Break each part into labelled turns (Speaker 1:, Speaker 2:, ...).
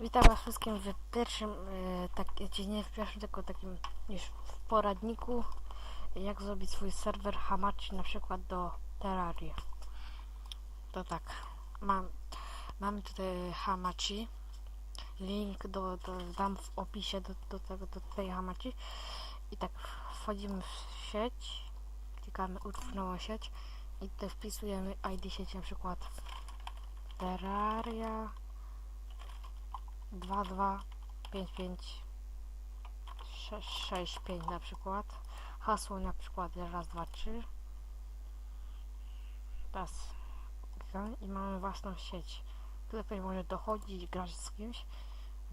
Speaker 1: Witam was wszystkim w pierwszym, e, tak, nie w pierwszym, tylko takim już w poradniku, jak zrobić swój serwer Hamachi na przykład do Terrarii. To tak, mam, mamy tutaj Hamachi, link do, do, dam w opisie do, do tego, do tej Hamachi. I tak wchodzimy w sieć, klikamy utwórz nową sieć. I tutaj wpisujemy ID sieci na przykład Terraria 2, 2, 5, 5, 6, 6, 5 na przykład. Hasło na przykład raz, dwa, trzy. Teraz i mamy własną sieć. Tutaj ktoś może dochodzić, grać z kimś.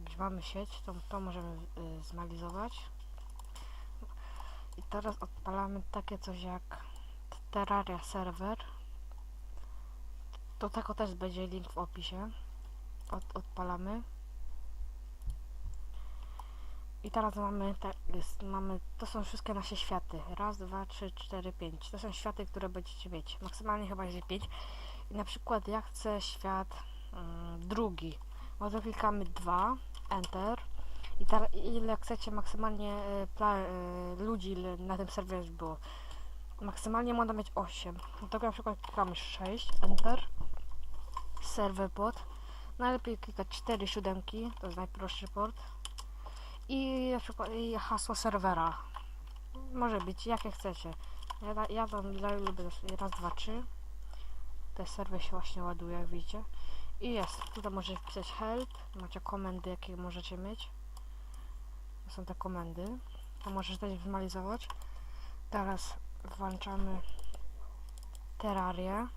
Speaker 1: Jak mamy sieć, to, to możemy y, zmalizować. I teraz odpalamy takie coś jak Terraria Server. Do tego też będzie link w opisie. Od, odpalamy. I teraz mamy, jest, mamy, to są wszystkie nasze światy. Raz, dwa, trzy, cztery, pięć. To są światy, które będziecie mieć. Maksymalnie chyba jest pięć. I na przykład ja chcę świat mm, drugi. No to klikamy dwa, enter. I teraz ile chcecie maksymalnie pla, e, ludzi na tym serwerze było. Maksymalnie można mieć 8. No to na przykład klikamy 6, enter. Server pod. Najlepiej klikać 4 siódemki, to jest najprostszy port i hasło serwera. Może być jakie chcecie. Ja, ja tam ja lubię raz, dwa, trzy. Ten serwer się właśnie ładuje, jak widzicie. I jest. Tutaj możecie wpisać help. Macie komendy, jakie możecie mieć. To są te komendy. To możesz też wymalizować. Teraz włączamy Terrarię.